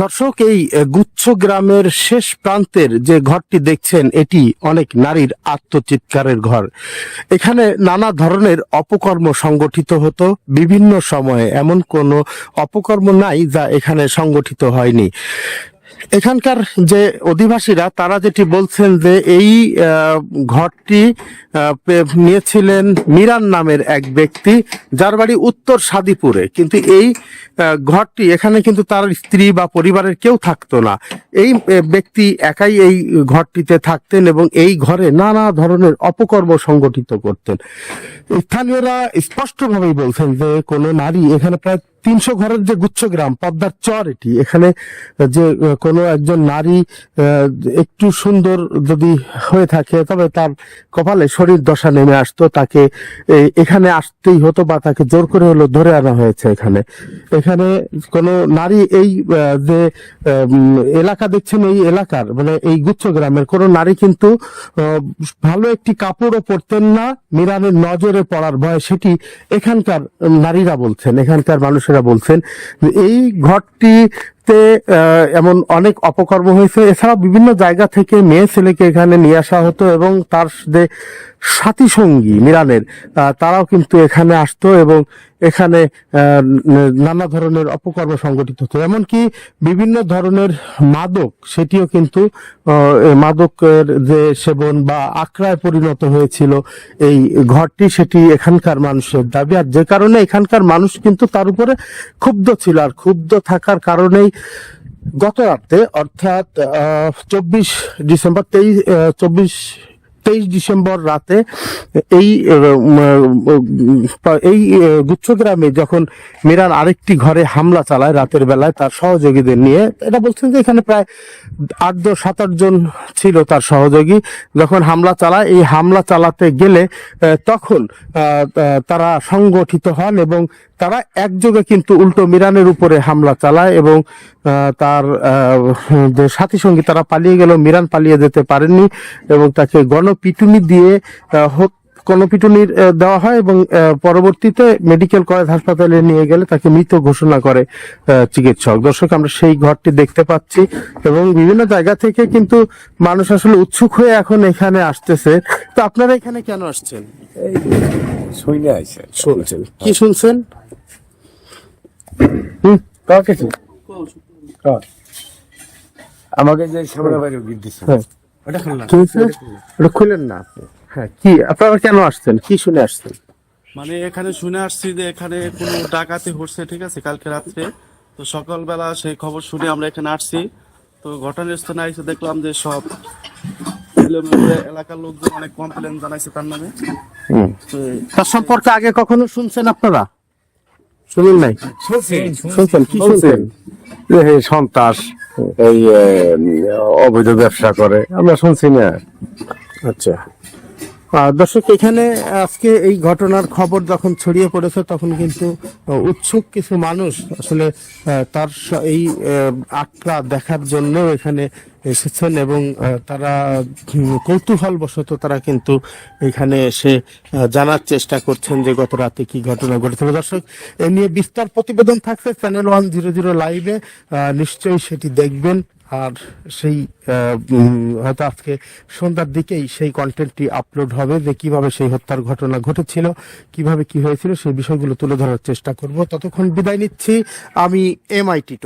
দর্শক, এই গুচ্ছ গ্রামের শেষ প্রান্তের যে ঘরটি দেখছেন, এটি অনেক নারীর আত্মচিৎকারের ঘর। এখানে নানা ধরনের অপকর্ম সংগঠিত হতো বিভিন্ন সময়ে। এমন কোনো অপকর্ম নাই যা এখানে সংগঠিত হয়নি। এখানকার যে অধিবাসীরা, তারা যেটি বলছেন যে এই ঘরটি নিয়েছিলেন মিরান নামের এক ব্যক্তি, যার বাড়ি উত্তর সাদিপুরে। কিন্তু এই ঘরটি, এখানে কিন্তু তার স্ত্রী বা পরিবারের কেউ থাকতো না। এই ব্যক্তি একাই এই ঘরটিতে থাকতেন এবং এই ঘরে নানা ধরনের অপকর্ম সংগঠিত করতেন। স্থানীয়রা স্পষ্টভাবেই বলছেন যে কোনো নারী এখানে প্রায় তিনশো ঘরের যে গুচ্ছ গ্রাম পদ্মার চর এটি। এখানে যে কোনো একজন নারী একটু সুন্দর যদি হয়ে থাকে, তবে তার কপালে শরীর দশা নেমে আসতো, তাকে এখানে আসতেই হতো বা তাকে জোর করে হলো ধরে আনা হয়েছে এখানে। এখানে কোনো নারী এই যে এলাকা দেখছেন এই এলাকার মানে এই গুচ্ছ গ্রামের, কোনো নারী কিন্তু ভালো একটি কাপড়ও পরতেন না মিরানের নজরে পড়ার ভয় সেটি এখানকার নারীরা বলছেন। এখানকার মানুষেরা বলছেন যে এই ঘরটিতে আহ, এমন অনেক অপকর্ম হয়েছে। এছাড়া বিভিন্ন জায়গা থেকে মেয়ে ছেলেকে এখানে নিয়ে আসা হতো এবং তার যে সাথী সঙ্গী মিরানের তারাও কিন্তু এখানে আসতো এবং এখানে নানা ধরনের অপকর্ম সংগঠিত হতো। এমনকি বিভিন্ন ধরনের মাদক সেটিও কিন্তু মাদকের যে সেবন বা আক্রায় পরিণত হয়েছিল এই ঘরটি সেটি এখানকার মানুষের দাবি। আর যে কারণে এখানকার মানুষ কিন্তু তার উপরে ক্ষুব্ধ ছিল। আর ক্ষুব্ধ থাকার কারণেই গত রাতে অর্থাৎ চব্বিশ ডিসেম্বর তেইশ চব্বিশ তেইশ ডিসেম্বর রাতে এই এই আহ, গুচ্ছ গ্রামে যখন মিরান আরেকটি ঘরে হামলা চালায় রাতের বেলায় তার সহযোগীদের নিয়ে এটা বলছেন যে এখানে প্রায় আট দশ সাত জন ছিল তার সহযোগী যখন হামলা চালায় এই হামলা চালাতে গেলে তখন তারা সংগঠিত হন এবং তারা একযোগে কিন্তু উল্টো মিরানের উপরে হামলা চালায় এবং তার সাথী সঙ্গী তারা পালিয়ে গেল মিরান পালিয়ে যেতে পারেননি এবং তাকে গণপিটুনি দিয়ে হত- গণপিটুনির দেওয়া হয় এবং পরবর্তীতে মেডিকেল কলেজ হাসপাতালে নিয়ে গেলে তাকে মৃত ঘোষণা করে চিকিৎসক। দর্শক আমরা সেই ঘরটি দেখতে পাচ্ছি এবং বিভিন্ন জায়গা থেকে কিন্তু মানুষ আসলে উৎসুক হয়ে এখন এখানে আসতেছে। তো আপনারা এখানে কেন আসছেন? শুনছেন। কি শুনছেন? আমাকে যে সামনে বাইরে দিছে। হ্যাঁ। ওটা শুনলাম ওটা খুলেন না। আপনি? হ্যাঁ কি আপনারা কেন আসছেন? কি শুনে আসছেন? মানে এখানে শুনে আসছি যে এখানে কোনো ডাকাতি হচ্ছে ঠিক আছে কালকে রাত্রে। তো সকালবেলা সেই খবর শুনে আমরা এখানে আসছি। তো ঘটনাস্থলে এসে দেখলাম যে সব এলাকার লোকজন অনেক কমপ্লেন জানাইছে তার নামে। তো তার সম্পর্কে আগে কখনো শুনছেন আপনারা? শুনুন নাই? শুনছি। শুনছেন? কি শুনছেন? সন্ত্রাস। এই অবৈধ ব্যবসা করে। আমরা শুনছি না। আচ্ছা। দর্শক, এখানে আজকে এই ঘটনার খবর যখন ছড়িয়ে পড়েছে, তখন কিন্তু উৎসুক কিছু মানুষ আসলে তার এই আটটা দেখার জন্য এখানে এসেছেন এবং তারা কৌতূহল বশত তারা কিন্তু এখানে এসে জানার চেষ্টা করছেন যে গত রাতে কি ঘটনা ঘটেছিল। দর্শক, এ নিয়ে বিস্তার প্রতিবেদন থাকছে চ্যানেল ওয়ান জিরো জিরো লাইভে নিশ্চয়ই সেটি দেখবেন। আর সেই হয়তো আজকে সন্ধ্যার দিকেই সেই কন্টেন্টটি আপলোড হবে যে কীভাবে সেই হত্যার ঘটনা ঘটেছিল, কীভাবে কি হয়েছিল, সেই বিষয়গুলো তুলে ধরার চেষ্টা করব। ততক্ষণ বিদায় নিচ্ছি, আমি এমআইটি